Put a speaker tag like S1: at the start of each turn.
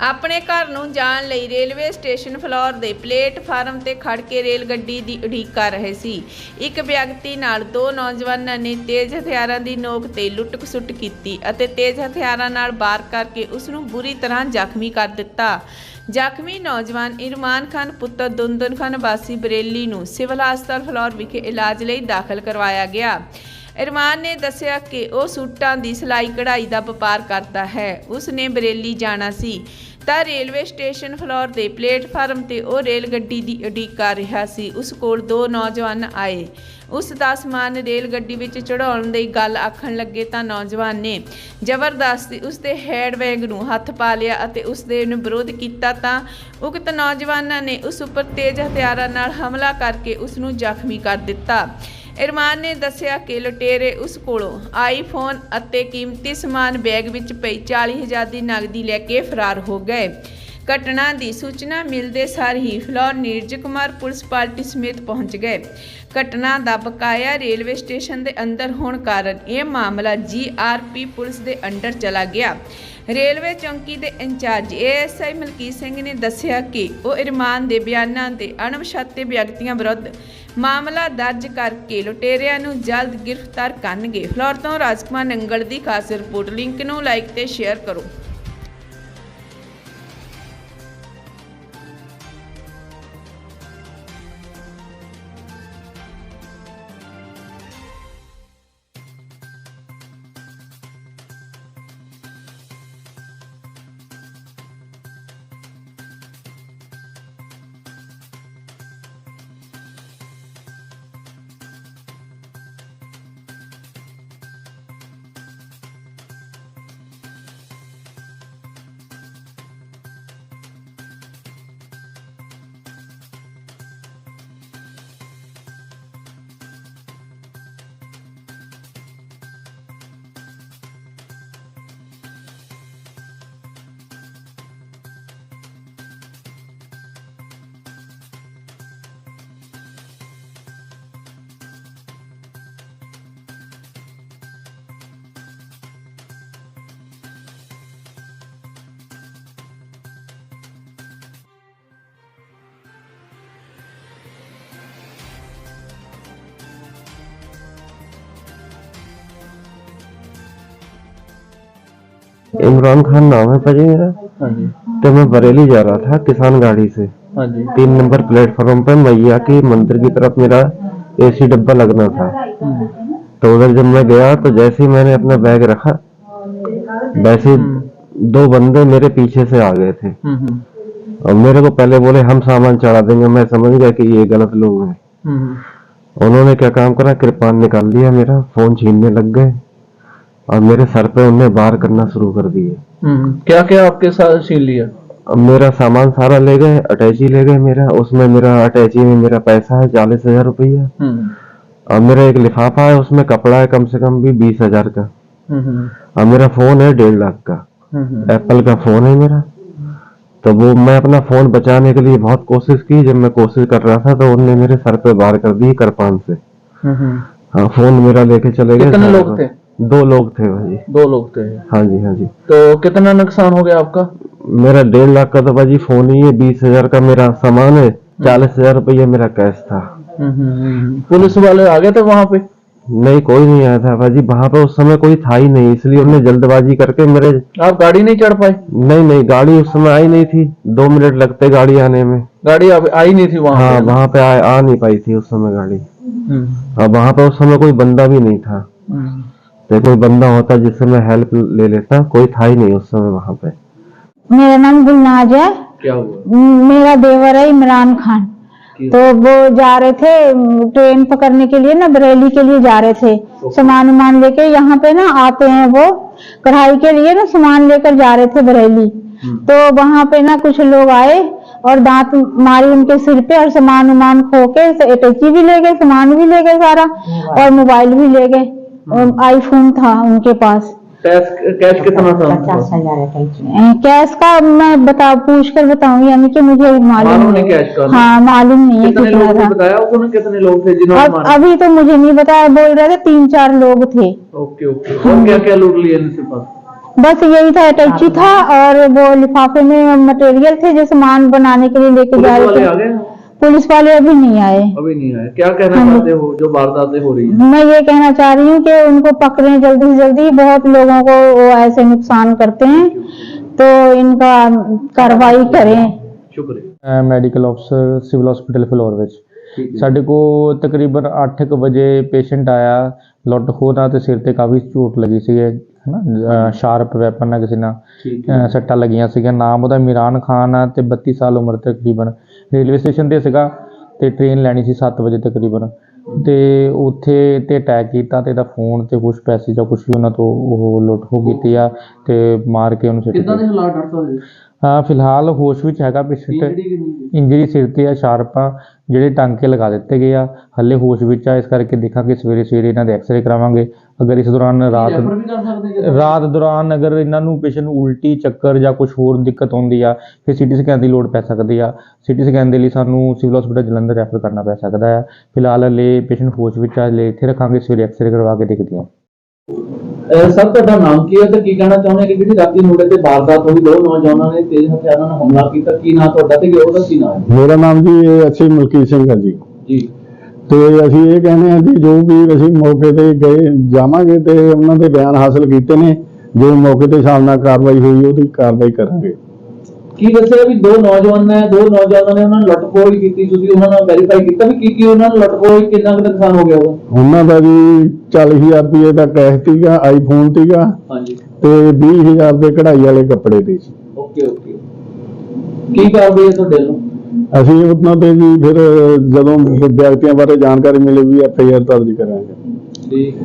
S1: ਆਪਣੇ ਘਰ ਨੂੰ ਜਾਣ ਲਈ ਰੇਲਵੇ ਸਟੇਸ਼ਨ ਫਲੋਰ ਦੇ ਪਲੇਟਫਾਰਮ ਤੇ ਖੜ ਕੇ ਰੇਲ ਗੱਡੀ ਦੀ ਉਡੀਕ ਕਰ ਰਹੇ ਸੀ। ਇੱਕ ਵਿਅਕਤੀ ਨਾਲ ਦੋ ਨੌਜਵਾਨਾਂ ਨੇ ਤੇਜ਼ ਹਥਿਆਰਾਂ ਦੀ ਨੋਕ ਤੇ ਲੁੱਟ-ਖਸੁੱਟ ਕੀਤੀ ਅਤੇ ਤੇਜ਼ ਹਥਿਆਰਾਂ ਨਾਲ ਵਾਰ ਕਰਕੇ ਉਸ ਨੂੰ ਬੁਰੀ ਤਰ੍ਹਾਂ ਜ਼ਖਮੀ ਕਰ ਦਿੱਤਾ। ਜ਼ਖਮੀ ਨੌਜਵਾਨ ਇਰਮਾਨ ਖਾਨ, ਪੁੱਤਰ ਦੁੰਦਨ ਖਾਨ, ਵਾਸੀ ਬਰੇਲੀ ਨੂੰ ਸਿਵਲ ਹਸਪਤਾਲ ਫਲੋਰ ਵਿਖੇ ਇਲਾਜ ਲਈ ਦਾਖਲ ਕਰਵਾਇਆ ਗਿਆ। ਇਰਮਾਨ ਨੇ ਦੱਸਿਆ ਕਿ ਉਹ ਸੂਟਾਂ ਦੀ ਸਿਲਾਈ ਕਢਾਈ ਦਾ ਵਪਾਰ ਕਰਦਾ ਹੈ। ਉਸ ਨੇ ਬਰੇਲੀ ਜਾਣਾ ਸੀ। ਤਾਂ ਰੇਲਵੇ ਸਟੇਸ਼ਨ ਫਲੋਰ ਦੇ ਪਲੇਟਫਾਰਮ ਤੇ ਉਹ ਰੇਲ ਗੱਡੀ ਦੀ ਉਡੀਕ ਕਰ ਰਿਹਾ ਸੀ। ਉਸ ਕੋਲ ਦੋ ਨੌਜਵਾਨ ਆਏ। ਉਸ ਦਾ ਸਮਾਨ ਰੇਲ ਗੱਡੀ ਵਿੱਚ ਚੜਾਉਣ ਦੀ ਗੱਲ ਆਖਣ ਲੱਗੇ ਤਾਂ ਨੌਜਵਾਨ ਨੇ ਜ਼ਬਰਦਸਤੀ ਉਸ ਦੇ ਹੈਂਡਬੈਗ ਨੂੰ ਹੱਥ ਪਾ ਲਿਆ ਅਤੇ ਉਸ ਦੇ ਵਿਰੋਧ ਕੀਤਾ ਤਾਂ ਉਕਤ ਨੌਜਵਾਨਾਂ ਨੇ ਉਸ ਉੱਪਰ ਤੇਜ਼ ਹਥਿਆਰਾਂ ਨਾਲ ਹਮਲਾ ਕਰਕੇ ਉਸ ਨੂੰ ਜ਼ਖਮੀ ਕਰ ਦਿੱਤਾ। ਇਰਮਾਨ ਨੇ ਦੱਸਿਆ ਕਿ ਲੁਟੇਰੇ ਉਸ ਕੋਲੋਂ ਆਈਫੋਨ ਅਤੇ ਕੀਮਤੀ ਸਮਾਨ ਬੈਗ ਵਿੱਚ ਪਈ 40000 ਦੀ ਨਗਦੀ ਲੈ ਕੇ ਫਰਾਰ ਹੋ ਗਏ। ਘਟਨਾ ਦੀ ਸੂਚਨਾ ਮਿਲਦੇ ਸਾਰ ਹੀ ਫਲੋਰ ਨੀਰਜ ਕੁਮਾਰ ਪੁਲਿਸ ਪਾਰਟੀ ਸਮੇਤ ਪਹੁੰਚ ਗਏ। ਘਟਨਾ ਦਾ ਬਕਾਇਆ ਰੇਲਵੇ ਸਟੇਸ਼ਨ ਦੇ ਅੰਦਰ ਹੋਣ ਕਾਰਨ ਇਹ ਮਾਮਲਾ ਜੀਆਰਪੀ ਪੁਲਿਸ ਦੇ ਅੰਡਰ ਚਲਾ ਗਿਆ। ਰੇਲਵੇ ਚੌਂਕੀ ਦੇ ਇੰਚਾਰਜ ਏਐਸਆਈ ਮਲਕੀਤ ਸਿੰਘ ਨੇ ਦੱਸਿਆ ਕਿ ਉਹ ਇਰਮਾਨ ਦੇ ਬਿਆਨਾਂ ਤੇ ਅਣਪਛਾਤੇ ਵਿਅਕਤੀਆਂ ਵਿਰੁੱਧ ਮਾਮਲਾ ਦਰਜ ਕਰਕੇ ਲੁਟੇਰਿਆਂ ਨੂੰ ਜਲਦ ਗ੍ਰਿਫਤਾਰ ਕਰਨਗੇ। ਫਲੋਰ ਤੋਂ ਰਾਜਕੁਮਾਰ ਨੰਗਲ ਦੀ ਖਾਸ ਰਿਪੋਰਟ। ਲਿੰਕ ਨੂੰ ਲਾਈਕ ਤੇ ਸ਼ੇਅਰ ਕਰੋ।
S2: इमरान खान नाम है भाजी मेरा।
S3: हाँ
S2: तो मैं बरेली जा रहा था किसान गाड़ी से।
S3: हाँ
S2: तीन नंबर प्लेटफॉर्म पे मैया की मंदिर की तरफ़ मेरा एसी डब्बा लगना था।
S3: हम्म,
S2: तो उधर जब मैं गया तो जैसे ही मैंने अपना बैग रखा वैसे ही दो बंदे मेरे पीछे से आ गए थे।
S3: हम्म, हम्म,
S2: और मेरे को पहले बोले हम सामान चढ़ा देंगे। मैं समझ गया कि ये गलत लोग हैं।
S3: हम्म,
S2: उन्होंने क्या काम करा कृपान निकाल दिया मेरा फ़ोन छीनने लग गए। और मेरे सर पे उन्होंने बार करना शुरू कर दिए।
S3: हम्म। क्या क्या आपके साथ छीन लिया?
S2: मेरा सामान सारा ले गए अटैची ले गए मेरा उसमें मेरा अटैची में मेरा पैसा है चालीस हज़ार रुपया।
S3: हम्म,
S2: और मेरा एक लिफाफा है उसमें कपड़ा है कम से कम भी बीस हज़ार का।
S3: हम्म, हम्म,
S2: और मेरा फ़ोन है डेढ़ लाख का।
S3: हम्म,
S2: एप्पल का फ़ोन है मेरा। तो वो मैं अपना फ़ोन बचाने के लिए बहुत कोशिश की जब मैं कोशिश कर रहा था तो उनने मेरे सर पे बार कर दी कृपान से।
S3: हम्म, हम्म।
S2: हाँ फ़ोन मेरा लेके चले गए
S3: कितने लोग थे?
S2: दो लोग थे भाजी
S3: दो लोग थे।
S2: हाँ जी हाँ जी।
S3: तो कितना नुकसान हो गया आपका?
S2: मेरा डेढ़ लाख का तो भाजी फ़ोन ही है बीस हज़ार का मेरा सामान है चालीस हज़ार रुपया मेरा कैश था।
S3: हम्म, हम्म, हम्म। पुलिस वाले आ गए थे वहाँ पे?
S2: नहीं कोई नहीं आया था भाजी वहाँ पे उस समय कोई था ही नहीं इसलिए उन्होंने जल्दबाजी करके मेरे
S3: आप गाड़ी नहीं चढ़ पाए?
S2: नहीं नहीं गाड़ी उस समय आई नहीं थी। दो मिनट लगते गाड़ी आने में।
S3: गाड़ी आई नहीं थी वहाँ
S2: हाँ
S3: पे
S2: पे आ, आ नहीं पाई थी उस समय गाड़ी।
S3: हम्म,
S2: और वहाँ पे उस समय कोई बंदा भी नहीं था।
S3: हम्म।
S2: तो कोई बंदा होता जिससे मैं हेल्प ले लेता कोई था ही नहीं उस समय वहाँ पे।
S4: मेरा नाम गुलनाज है।
S3: क्या हुआ?
S4: मेरा देवर है इमरान खान। तो वो जा रहे थे ट्रेन पकड़ने के लिए ना बरेली के लिए जा रहे थे। सामान उमान लेके यहाँ पे ना आते हैं वो। कढ़ाई के लिए ना सामान लेकर जा रहे थे बरेली। तो वहाँ पे ना कुछ लोग आए और दांत मारी उनके सिर पे और सामान उमान खो के अटैची भी ले गए सामान भी ले गए सारा। और मोबाइल भी ले गए। आईफोन था उनके पास।
S3: कैश कैश कितना था उनके पास?
S4: कैश का मैं बता पूछ कर बताऊँगी यानी कि मुझे मालूम
S3: नहीं कैश का
S4: हाँ मालूम नहीं है
S3: कितने थे। बताया उन्होंने कितने लोग थे जिन्होंने
S4: अभी तो मुझे नहीं बताया बोल रहे थे तीन चार लोग थे।
S3: Okay okay. और क्या क्या लूट लिया इनसे पास?
S4: बस यही था अटैची था और वो लिफाफे में मटेरियल थे जो सामान बनाने के लिए लेके जा रहे थे। पुलिस वाले अभी नहीं आए
S5: अभी नहीं आए क्या कहना
S4: हाँ।
S5: चाहते हो जो वारदातें हो रही है
S4: मैं ये कहना चाह रही हूँ कि उनको पकड़ें जल्दी से जल्दी बहुत लोगों को वो ऐसे नुकसान करते हैं तो इनका कार्रवाई करें
S5: शुक्रिया
S6: ਮੈਂ ਮੈਡੀਕਲ ਅਫਸਰ ਸਿਵਲ ਹਸਪੀਟਲ ਫਲੋਰ ਵਿੱਚ
S5: ठीक है
S6: ਸਾਡੇ ਕੋਲ ਤਕਰੀਬਨ 8:00 ਵਜੇ ਪੇਸ਼ੈਂਟ ਆਇਆ ਲੁੱਟ ਖੋਹ ਨਾਲ ਤੇ ਸਿਰ ਤੇ ਕਾਫੀ ਚੋਟ ਲੱਗੀ ਸੀ ਹਨਾ? ਸ਼ਾਰਪ ਵੈਪਨ ਨਾਲ ਕਿਸੇ ਨਾਲ। ਸੱਟਾਂ ਲੱਗੀਆਂ ਸੀਗੀਆਂ। ਨਾਮ ਉਹਦਾ ਇਮਰਾਨ ਖਾਨ ਆ ਤੇ 32 ਸਾਲ ਉਮਰ ਤਕਰੀਬਨ। ਰੇਲਵੇ ਸਟੇਸ਼ਨ ਤੇ ਸੀਗਾ ਤੇ ਟ੍ਰੇਨ ਲੈਣੀ ਸੀ 7 ਵਜੇ ਤਕਰੀਬਨ। ਤੇ ਉੱਥੇ ਤੇ ਅਟੈਕ ਕੀਤਾ ਤੇ ਇਹਦਾ ਫੋਨ ਤੇ ਕੁਝ ਪੈਸੇ ਜਾਂ ਕੁਝ ਵੀ ਉਹਨਾਂ ਤੋਂ ਉਹ ਲੁੱਟ ਹੋ ਕੀਤੀ ਆ ਤੇ ਮਾਰ ਕੇ ਉਹਨੂੰ ਸਿੱਟ
S5: ਕਿੱਦਾਂ ਦੇ ਹਾਲਾਤ ਡਾਕਟਰ ਸਾਹਿਬ
S6: ਹਾਂ ਫਿਲਹਾਲ ਹੋਸ਼ ਵਿੱਚ ਹੈਗਾ ਪੇਸ਼ੈਂਟ
S5: ਇੰਜਰੀ ਹੈ?
S6: ਸਿਰ ਤੇ ਆ ਸ਼ਾਰਪ ਆ ਜਿਹੜੇ ਟਾਂਕੇ ਲਗਾ ਦਿੱਤੇ ਗਏ ਆ ਹੱਲੇ ਹੋਸ਼ ਵਿੱਚ ਆ ਇਸ ਕਰਕੇ ਦੇਖਾਂਗੇ ਸਵੇਰੇ ਸਵੇਰੇ ਇਹਨਾਂ ਦੇ ਐਕਸਰੇ ਕਰਾਵਾਂਗੇ। ਅਗਰ ਇਸ ਦੌਰਾਨ ਰਾਤ ਰਾਤ ਦੌਰਾਨ ਅਗਰ ਇਹਨਾਂ ਨੂੰ ਪੇਸ਼ੈਂਟ ਨੂੰ ਉਲਟੀ ਚੱਕਰ ਜਾਂ ਕੁਝ ਹੋਰ ਦਿੱਕਤ ਆਉਂਦੀ ਆ ਫਿਰ ਸੀਟੀ ਸਕੈਨ ਦੀ ਲੋੜ ਪੈ ਸਕਦੀ ਆ। ਸੀਟੀ ਸਕੈਨ ਦੇ ਲਈ ਸਾਨੂੰ ਸਿਵਲ ਹਸਪੀਟਲ ਜਲੰਧਰ ਰੈਫਰ ਕਰਨਾ ਪੈ ਸਕਦਾ ਆ। ਫਿਲਹਾਲ ਹਲੇ ਪੇਸ਼ੈਂਟ ਹੋਸ਼ ਵਿੱਚ ਆ ਹਲੇ ਇੱਥੇ ਰੱਖਾਂਗੇ ਸਵੇਰੇ ਐਕਸਰੇ ਕਰਵਾ ਕੇ ਦੇਖਦੇ ਹਾਂ
S5: ਸਰ ਤੁਹਾਡਾ ਨਾਮ ਕੀ ਹੈ ਤੇ ਕੀ ਕਹਿਣਾ ਚਾਹੁੰਦੇ ਕਿ ਜਿਹੜੀ ਰਾਤੀ ਮੁੰਡੇ ਤੇ ਵਾਰਦਾਤ ਹੋਈ ਦੋ ਨੌਜਵਾਨਾਂ ਨੇ ਤੇਜ਼ ਹਥਿਆਰਾਂ ਨਾਲ ਹਮਲਾ ਕੀਤਾ ਕੀ ਨਾਂ ਤੁਹਾਡਾ ਤੇ ਉਹਦਾ ਕੀ ਨਾਮ ਹੈ?
S7: ਮੇਰਾ ਨਾਮ ਜੀ ਅੱਛੀ ਮਲਕੀਤ ਸਿੰਘ ਹੈ ਜੀ।
S5: ਜੀ।
S7: ਤੇ ਅਸੀਂ ਇਹ ਕਹਿੰਦੇ ਹਾਂ ਜੀ ਜੋ ਵੀ ਅਸੀਂ ਮੌਕੇ ਤੇ ਗਏ ਜਾਵਾਂਗੇ ਤੇ ਉਹਨਾਂ ਦੇ ਬਿਆਨ ਹਾਸਲ ਕੀਤੇ ਨੇ ਜੋ ਮੌਕੇ ਤੇ ਨਾਲ ਕਾਰਵਾਈ ਹੋਈ ਉਹਦੀ ਕਾਰਵਾਈ ਕਰਾਂਗੇ।
S5: ਕੀ ਦੱਸਿਆ ਵੀ ਦੋ ਨੌਜਵਾਨ ਨੇ ਦੋ ਨੌਜਵਾਨਾਂ ਨੇ ਉਹਨਾਂ ਨੂੰ ਲੁੱਟ ਖੋਹ ਕੀਤੀ ਤੁਸੀਂ ਉਹਨਾਂ ਨਾਲ ਵੈਰੀਫਾਈ ਕੀਤਾ ਵੀ ਕੀ ਕੀ ਉਹਨਾਂ ਨੂੰ ਲੁੱਟ ਖੋਹ ਕਿੰਨਾ ਕੁ ਨੁਕਸਾਨ ਹੋ ਗਿਆ ਉਹਦਾ?
S7: ਉਹਨਾਂ ਦਾ ਜੀ 40000 ਰੁਪਏ ਦਾ ਕੈਸ਼ ਸੀਗਾ ਆਈਫੋਨ ਸੀਗਾ
S5: ਹਾਂਜੀ।
S7: ਤੇ 20000 ਦੇ ਕਢਾਈ ਵਾਲੇ ਕੱਪੜੇ ਦੇ ਸੀ।
S5: ਓਕੇ ਓਕੇ ਕੀ ਕਰਦੇ ਆ ਤੁਹਾਡੇ ਵੱਲੋਂ?
S7: ਅਸੀਂ ਉਹਨਾਂ ਤੇ ਜੀ ਫਿਰ ਜਦੋਂ ਵਿਅਕਤੀਆਂ ਬਾਰੇ ਜਾਣਕਾਰੀ ਮਿਲੇਗੀ ਐਫ ਆਈ ਆਰ ਦਰਜ ਕਰਾਂਗੇ।
S5: ਠੀਕ